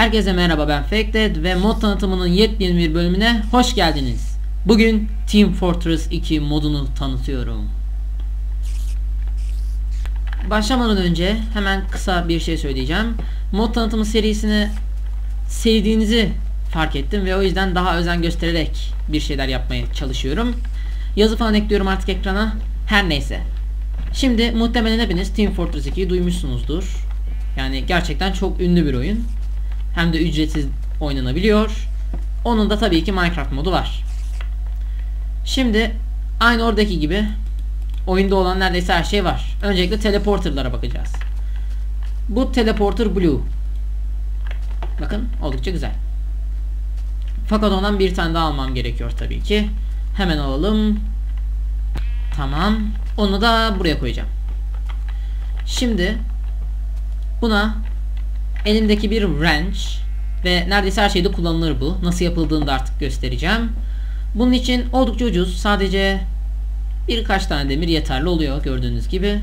Herkese merhaba ben Faked ve mod tanıtımının yepyeni bir bölümüne hoş geldiniz. Bugün Team Fortress 2 modunu tanıtıyorum. Başlamadan önce hemen kısa bir şey söyleyeceğim. Mod tanıtımı serisini sevdiğinizi fark ettim ve o yüzden daha özen göstererek bir şeyler yapmaya çalışıyorum. Yazı falan ekliyorum artık ekrana. Her neyse. Şimdi muhtemelen hepiniz Team Fortress 2'yi duymuşsunuzdur. Yani gerçekten çok ünlü bir oyun. Hem de ücretsiz oynanabiliyor. Onun da tabii ki Minecraft modu var. Şimdi aynı oradaki gibi oyunda olan neredeyse her şey var. Öncelikle teleporterlara bakacağız. Bu teleporter blue. Bakın oldukça güzel. Fakat ondan bir tane daha almam gerekiyor tabii ki. Hemen alalım. Tamam. Onu da buraya koyacağım. Şimdi buna elimdeki bir wrench ve neredeyse her şeyde kullanılır bu. Nasıl yapıldığını da artık göstereceğim. Bunun için oldukça ucuz. Sadece birkaç tane demir yeterli oluyor gördüğünüz gibi.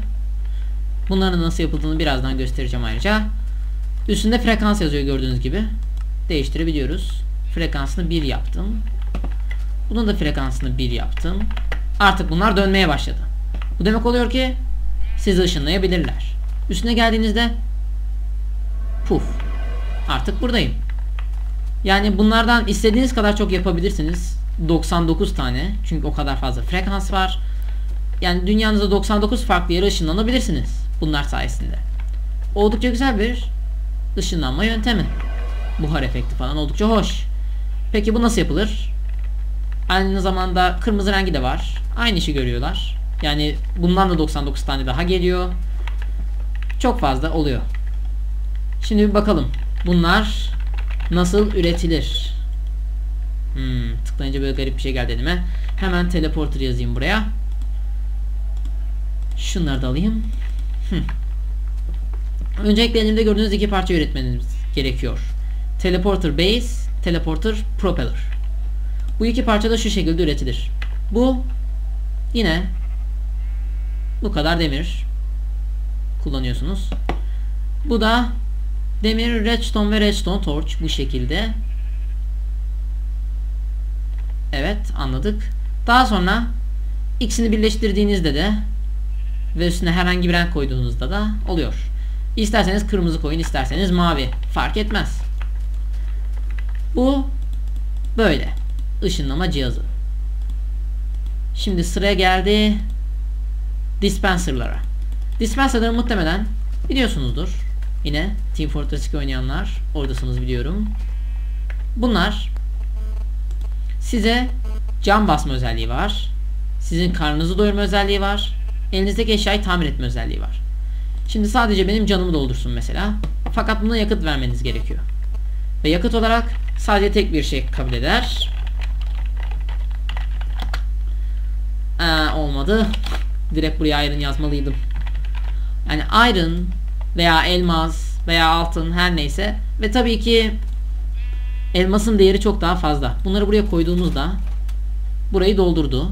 Bunların nasıl yapıldığını birazdan göstereceğim ayrıca. Üstünde frekans yazıyor gördüğünüz gibi. Değiştirebiliyoruz. Frekansını 1 yaptım. Bunun da frekansını 1 yaptım. Artık bunlar dönmeye başladı. Bu demek oluyor ki sizi ışınlayabilirler. Üstüne geldiğinizde puf artık buradayım. Yani bunlardan istediğiniz kadar çok yapabilirsiniz. 99 tane. Çünkü o kadar fazla frekans var. Yani dünyanızda 99 farklı yere ışınlanabilirsiniz. Bunlar sayesinde. Oldukça güzel bir ışınlanma yöntemi. Buhar efekti falan oldukça hoş. Peki bu nasıl yapılır? Aynı zamanda kırmızı rengi de var. Aynı işi görüyorlar. Yani bundan da 99 tane daha geliyor. Çok fazla oluyor. Şimdi bir bakalım. Bunlar nasıl üretilir? Hmm, tıklayınca böyle garip bir şey geldi elime. Hemen teleporter yazayım buraya. Şunları da alayım. Hmm. Öncelikle elimde gördüğünüz iki parça üretmeniz gerekiyor. Teleporter base, teleporter propeller. Bu iki parça da şu şekilde üretilir. Bu yine bu kadar demir kullanıyorsunuz. Bu da demir redstone ve redstone torch bu şekilde. Evet anladık. Daha sonra ikisini birleştirdiğinizde de ve üstüne herhangi bir renk koyduğunuzda da oluyor. İsterseniz kırmızı koyun, isterseniz mavi. Fark etmez. Bu böyle. ışınlama cihazı. Şimdi sıraya geldi dispenserlara. Dispenserları muhtemelen biliyorsunuzdur. Yine Team Fortress 2 oynayanlar oradasınız biliyorum. Bunlar size cam basma özelliği var. Sizin karnınızı doyurma özelliği var. Elinizdeki eşyayı tamir etme özelliği var. Şimdi sadece benim canımı doldursun mesela. Fakat buna yakıt vermeniz gerekiyor. Ve yakıt olarak sadece tek bir şey kabul eder. Ee, olmadı. Direkt buraya iron yazmalıydım. Yani iron veya elmas veya altın her neyse ve tabii ki elmasın değeri çok daha fazla. Bunları buraya koyduğumuzda burayı doldurdu.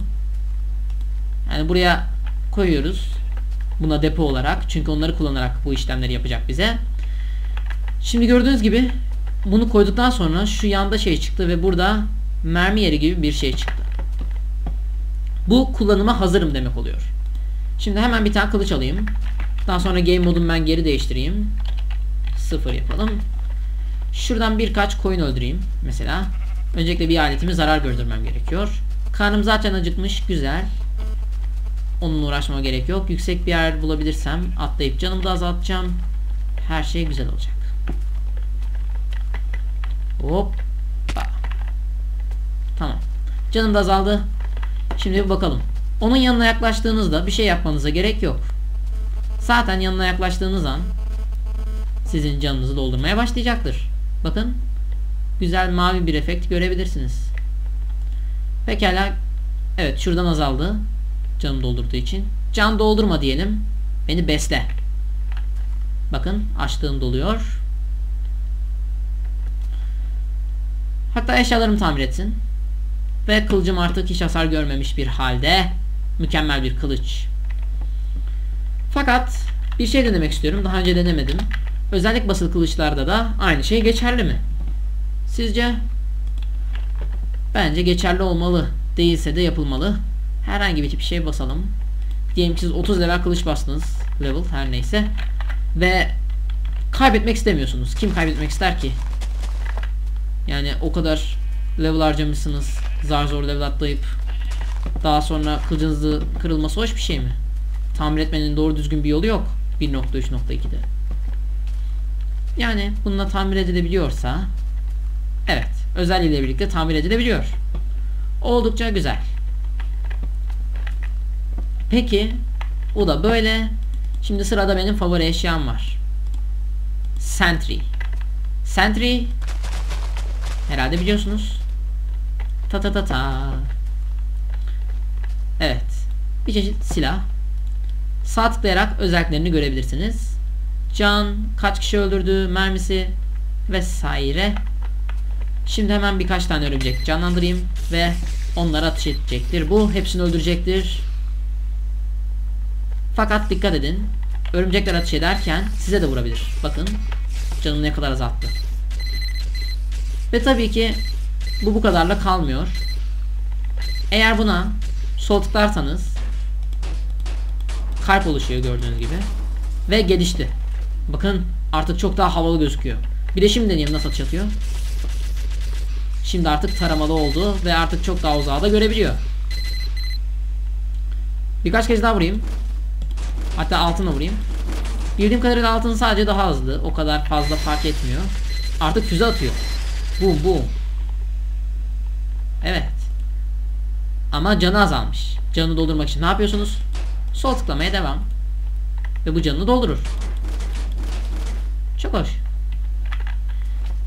Yani buraya koyuyoruz. Buna depo olarak. Çünkü onları kullanarak bu işlemleri yapacak bize. Şimdi gördüğünüz gibi bunu koyduktan sonra şu yanda şey çıktı ve burada mermi yeri gibi bir şey çıktı. Bu kullanıma hazırım demek oluyor. Şimdi hemen bir tane kılıç alayım. Daha sonra game modumu ben geri değiştireyim. Sıfır yapalım. Şuradan birkaç koyun öldüreyim. Mesela. Öncelikle bir aletimi zarar gördürmem gerekiyor. Karnım zaten acıkmış. Güzel. Onunla uğraşmama gerek yok. Yüksek bir yer bulabilirsem atlayıp canımı da azaltacağım. Her şey güzel olacak. Hop. Tamam. Canım da azaldı. Şimdi bir bakalım. Onun yanına yaklaştığınızda bir şey yapmanıza gerek yok. Zaten yanına yaklaştığınız an sizin canınızı doldurmaya başlayacaktır. Bakın. Güzel mavi bir efekt görebilirsiniz. Pekala. Evet şuradan azaldı. Canım doldurduğu için. Can doldurma diyelim. Beni besle. Bakın açlığım doluyor. Hatta eşyalarımı tamir etsin. Ve kılıcım artık hiç hasar görmemiş bir halde. Mükemmel bir kılıç. Fakat bir şey denemek istiyorum. Daha önce denemedim. Özellik basılı kılıçlarda da aynı şey geçerli mi? Sizce? Bence geçerli olmalı. Değilse de yapılmalı. Herhangi bir tip şey basalım. Diyelim ki siz 30 level kılıç bastınız. Level her neyse. Ve kaybetmek istemiyorsunuz. Kim kaybetmek ister ki? Yani o kadar level harcamışsınız. Zar zor level atlayıp daha sonra kılıcınızı kırılması hoş bir şey mi? Tamir etmenin doğru düzgün bir yolu yok. 1.3.2'de. Yani bununla tamir edilebiliyorsa evet özelliğiyle birlikte tamir edilebiliyor. Oldukça güzel. Peki o da böyle. Şimdi sırada benim favori eşyam var. Sentry. Sentry herhalde biliyorsunuz. Ta ta ta ta. Evet. Bir çeşit silah. Sağ tıklayarak özelliklerini görebilirsiniz. Can, kaç kişi öldürdü, mermisi vesaire. Şimdi hemen birkaç tane örümcek canlandırayım ve onlara ateş edecektir. Bu hepsini öldürecektir. Fakat dikkat edin. Örümcekler ateş ederken size de vurabilir. Bakın canını ne kadar azalttı. Ve tabii ki bu bu kadarla kalmıyor. Eğer buna sol tıklarsanız kalp oluşuyor gördüğünüz gibi. Ve gelişti. Bakın artık çok daha havalı gözüküyor. Bir de şimdi deneyelim nasıl atış atıyor. Şimdi artık taramalı oldu ve artık çok daha uzağa da görebiliyor. Birkaç kez daha vurayım. Hatta altına vurayım. Bildiğim kadarıyla altın sadece daha hızlı. O kadar fazla fark etmiyor. Artık füze atıyor. Boom boom. Evet. Ama canı azalmış. Canını doldurmak için ne yapıyorsunuz? Sol tıklamaya devam. Ve bu canını doldurur. Çok hoş.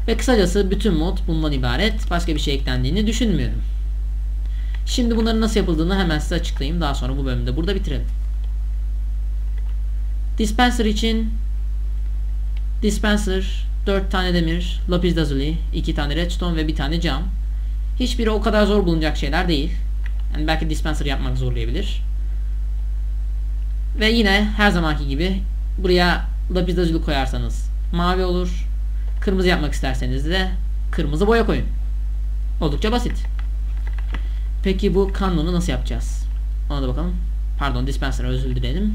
Ve kısacası bütün mod bundan ibaret. Başka bir şey eklendiğini düşünmüyorum. Şimdi bunların nasıl yapıldığını hemen size açıklayayım. Daha sonra bu bölümde burada bitirelim. Dispenser için Dispenser 4 tane demir, lapis lazuli, 2 tane redstone ve bir tane cam. Hiçbiri o kadar zor bulunacak şeyler değil. Yani belki dispenser yapmak zorlayabilir. Ve yine her zamanki gibi buraya lapis lazuli koyarsanız mavi olur. Kırmızı yapmak isterseniz de kırmızı boya koyun. Oldukça basit. Peki bu kanunu nasıl yapacağız? Ona da bakalım. Pardon dispenser özür dilerim.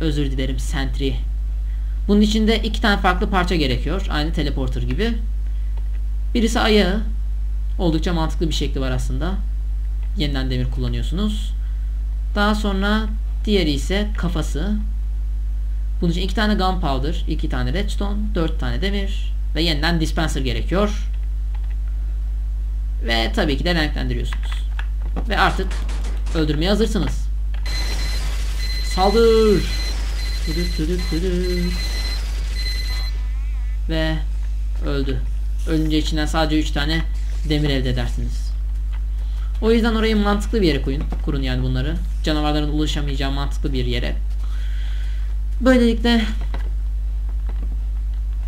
Özür dilerim sentry. Bunun içinde iki tane farklı parça gerekiyor. Aynı teleporter gibi. Birisi ayağı. Oldukça mantıklı bir şekli var aslında. Yeniden demir kullanıyorsunuz. Daha sonra diğeri ise kafası. Bunun için iki tane gunpowder, iki tane redstone, dört tane demir ve yeniden dispenser gerekiyor. Ve tabii ki de renklendiriyorsunuz. Ve artık öldürmeye hazırsınız. Saldır! Tüdük tüdük tüdük. Ve öldü. Ölünce içinden sadece 3 tane demir elde edersiniz. O yüzden orayı mantıklı bir yere koyun. Kurun yani bunları. Canavarların ulaşamayacağı mantıklı bir yere. Böylelikle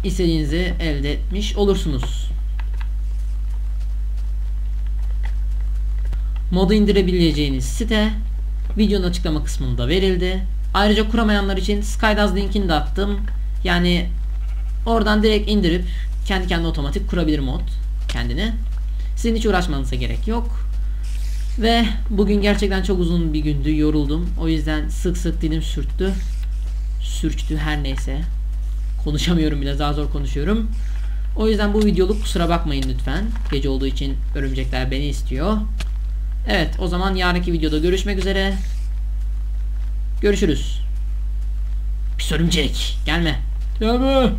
istediğinizi elde etmiş olursunuz. Modu indirebileceğiniz site videonun açıklama kısmında verildi. Ayrıca kuramayanlar için Skydaz linkini de attım. Yani oradan direkt indirip kendi kendine otomatik kurabilir mod kendini. Sizin hiç uğraşmanıza gerek yok. Ve bugün gerçekten çok uzun bir gündü. Yoruldum. O yüzden sık sık dilim sürttü. Sürçtü her neyse. Konuşamıyorum bile. Daha zor konuşuyorum. O yüzden bu videoluk kusura bakmayın lütfen. Gece olduğu için örümcekler beni istiyor. Evet o zaman yarınki videoda görüşmek üzere. Görüşürüz. Pis örümcek. Gelme. Gelme.